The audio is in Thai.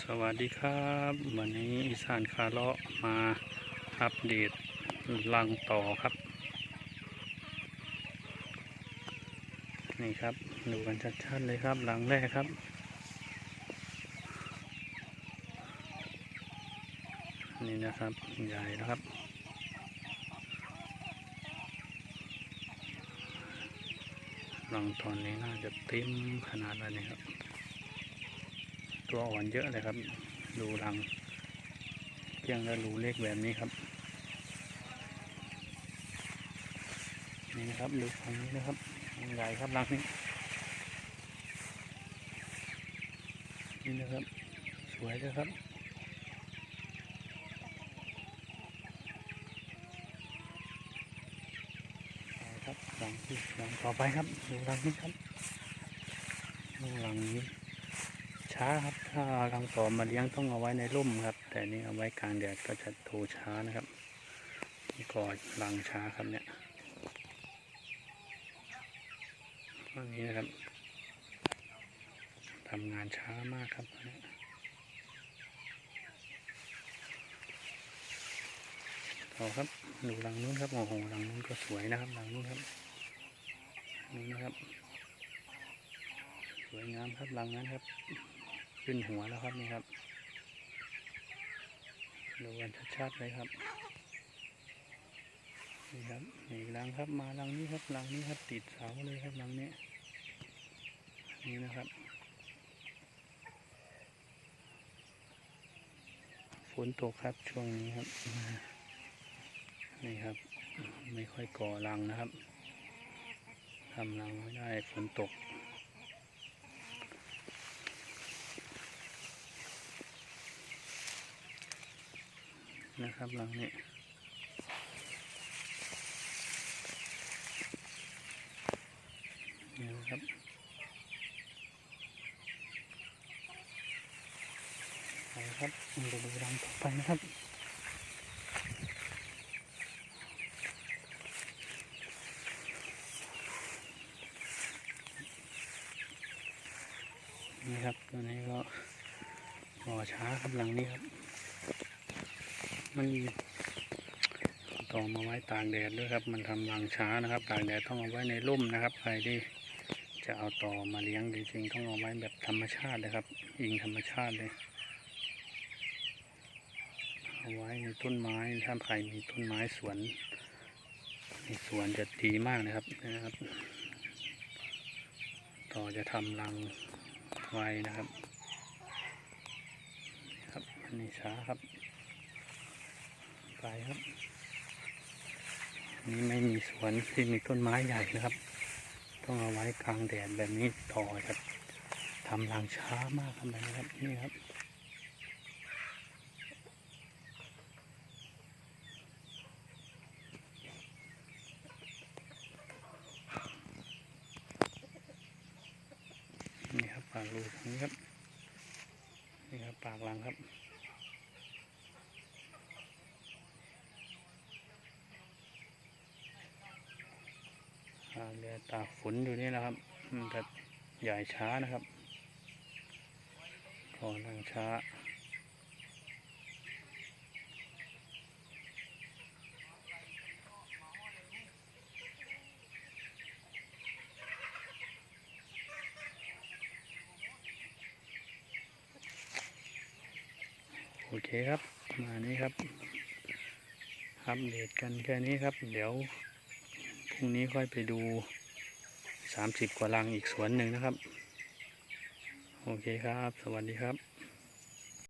สวัสดีครับ วันนี้อีสานคาเลาะมาอัปเดตรังต่อครับ นี่ครับ ดูกันชัดๆเลยครับหลังแรกครับ นี่นะครับใหญ่นะครับรังตอนนี้น่าจะเต็มขนาดแล้วนี่ครับ ตัวอ่อนเยอะเลยครับ ดูรังเพียงและรูเล็กแบบนี้ครับ นี่นะครับดูฝั่งนี้นะครับงใหญ่ครับรังนี้นี่นะครับ สวยเลยครับครับรังที่รังต่อไปครับดูรังนี้ครับดูรังนี้ ช้าครับ ถ้ารังต่อมาเลี้ยงต้องเอาไว้ในร่มครับ แต่นี่เอาไว้กลางแดดก็จะโตช้านะครับก่อรังช้าครับเนี่ยอันนี้นะครับทำงานช้ามากครับเนี่ยต่อครับดูรังนู้นครับโอ้โหรังนู้นก็สวยนะครับรังนู้นครับนี่นะครับสวยงามครับรังนั้นครับ ขึ้นหัวแล้วครับนี่ครับดูกันชัดๆเลยครับนี่ครับนี่รังครับมารังนี้ครับรังนี้ครับติดเสาเลยครับรังนี้นี่นะครับฝนตกครับช่วงนี้ครับนี่ครับ ไม่ค่อยก่อรังนะครับทำรังไม่ได้ฝนตก นะครับหลังนี้นี่ครับไปครับเราดูรังต่อไปนะครับนี่ครับตัวนี้ก็รอช้าครับหลังนี้ครับ มันต่อมาไว้ตากแดดด้วยครับ มันทำรังช้านะครับ ตากแดดต้องเอาไว้ในร่มนะครับ ใครที่จะเอาต่อมาเลี้ยงจริงๆต้องเอาไว้แบบธรรมชาติเลยครับ อิงธรรมชาติเลย เอาไว้ในต้นไม้ถ้าใครมีต้นไม้สวนในสวนจะดีมากนะครับนะครับ ต่อจะทำรังไว้นะครับ ครับอันนี้ช้าครับ ไปครับ นี่ไม่มีสวนที่มีต้นไม้ใหญ่นะครับ ต้องเอาไว้กลางแดดแบบนี้ต่อครับทำรังช้ามากครับแบบนี้ครับนี่ครับนี่ครับปากรูตรงนี้ครับ นี่ครับปากรังครับาเรือตากฝนอยู่นี่นะครับมันจะใหญ่ช้านะครับก่อนลังช้าโอเคครับ มานี้ครับอัปเดตกันแค่นี้ครับ เดี๋ยว พรุ่งนี้ค่อยไปดูสามสิบกว่าลังอีกสวนหนึ่งนะครับ โอเคครับ สวัสดีครับ